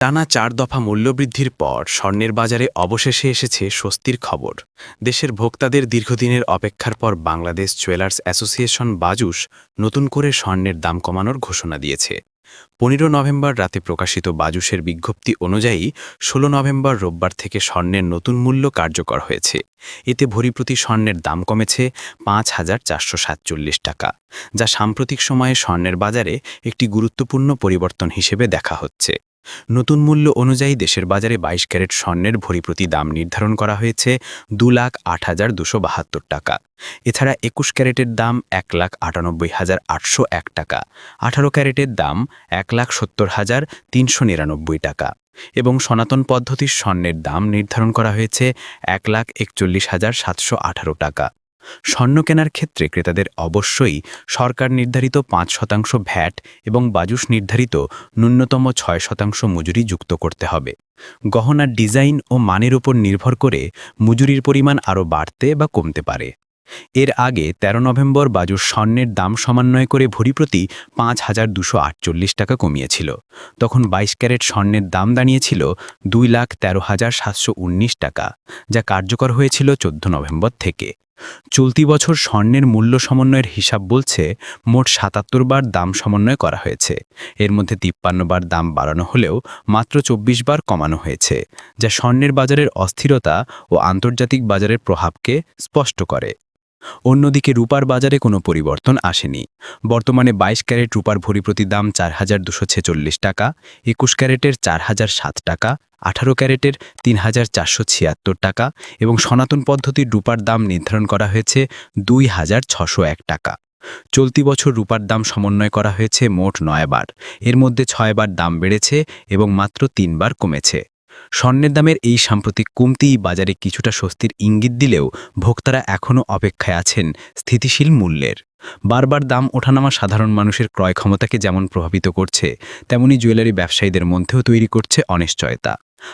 টানা চার দফা মূল্যবৃদ্ধির পর স্বর্ণের বাজারে অবশেষে এসেছে স্বস্তির খবর। দেশের ভোক্তাদের দীর্ঘদিনের অপেক্ষার পর বাংলাদেশ জুয়েলার্স অ্যাসোসিয়েশন বাজুস নতুন করে স্বর্ণের দাম কমানোর ঘোষণা দিয়েছে। পনেরো নভেম্বর রাতে প্রকাশিত বাজুসের বিজ্ঞপ্তি অনুযায়ী ১৬ নভেম্বর রোববার থেকে স্বর্ণের নতুন মূল্য কার্যকর হয়েছে। এতে ভরিপ্রতি স্বর্ণের দাম কমেছে পাঁচ হাজার চারশো সাতচল্লিশ টাকা, যা সাম্প্রতিক সময়ে স্বর্ণের বাজারে একটি গুরুত্বপূর্ণ পরিবর্তন হিসেবে দেখা হচ্ছে। নতুন মূল্য অনুযায়ী দেশের বাজারে বাইশ ক্যারেট স্বর্ণের ভরি প্রতি দাম নির্ধারণ করা হয়েছে দু লাখ আট হাজার দুশো বাহাত্তর টাকা। এছাড়া একুশ ক্যারেটের দাম এক লাখ আটানব্বই হাজার আটশো এক টাকা। আঠারো ক্যারেটের দাম এক লাখ সত্তর হাজার তিনশো নিরানব্বই টাকা। এবং সনাতন পদ্ধতির স্বর্ণের দাম নির্ধারণ করা হয়েছে এক লাখ একচল্লিশ হাজার সাতশো আঠারো টাকা। স্বর্ণ কেনার ক্ষেত্রে ক্রেতাদের অবশ্যই সরকার নির্ধারিত পাঁচ শতাংশ ভ্যাট এবং বাজুস নির্ধারিত ন্যূনতম ছয় শতাংশ মজুরি যুক্ত করতে হবে। গহনার ডিজাইন ও মানের উপর নির্ভর করে মজুরির পরিমাণ আরও বাড়তে বা কমতে পারে। এর আগে ১৩ নভেম্বর বাজুর স্বর্ণের দাম সমন্বয় করে ভরি প্রতি পাঁচ হাজার দুশো আটচল্লিশ টাকা কমিয়েছিল। তখন বাইশ ক্যারেট স্বর্ণের দাম দাঁড়িয়েছিল দুই লাখ তেরো হাজার সাতশো উনিশ টাকা, যা কার্যকর হয়েছিল চোদ্দ নভেম্বর থেকে। চলতি বছর স্বর্ণের মূল্য সমন্বয়ের হিসাব বলছে মোট সাতাত্তর বার দাম সমন্বয় করা হয়েছে। এর মধ্যে তিপ্পান্ন বার দাম বাড়ানো হলেও মাত্র চব্বিশ বার কমানো হয়েছে, যা স্বর্ণের বাজারের অস্থিরতা ও আন্তর্জাতিক বাজারের প্রভাবকে স্পষ্ট করে। অন্যদিকে রূপার বাজারে কোনো পরিবর্তন আসেনি। বর্তমানে বাইশ ক্যারেট রূপার ভরি প্রতি দাম চার হাজার দুশো ছেচল্লিশ টাকা, একুশ ক্যারেটের চার হাজার সাত টাকা, আঠারো ক্যারেটের তিন হাজার চারশো ছিয়াত্তর টাকা এবং সনাতন পদ্ধতির রূপার দাম নির্ধারণ করা হয়েছে দুই হাজার ছশো এক টাকা। চলতি বছর রূপার দাম সমন্বয় করা হয়েছে মোট নয়বার এর মধ্যে ছয়বার দাম বেড়েছে এবং মাত্র তিনবার কমেছে। স্বর্ণের দামের এই সাম্প্রতিক কমতিই বাজারে কিছুটা স্বস্তির ইঙ্গিত দিলেও ভোক্তারা এখনও অপেক্ষায় আছেন স্থিতিশীল মূল্যের। বারবার দাম ওঠানামা সাধারণ মানুষের ক্রয় ক্ষমতাকে যেমন প্রভাবিত করছে, তেমনি জুয়েলারি ব্যবসায়ীদের মধ্যেও তৈরি করছে অনিশ্চয়তা।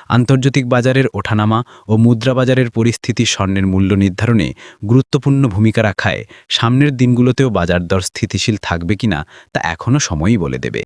আন্তর্জাতিক বাজারের ওঠানামা ও মুদ্রা বাজারের পরিস্থিতি স্বর্ণের মূল্য নির্ধারণে গুরুত্বপূর্ণ ভূমিকা রাখায় সামনের দিনগুলোতেও বাজার দর স্থিতিশীল থাকবে কিনা তা এখনও সময়ই বলে দেবে।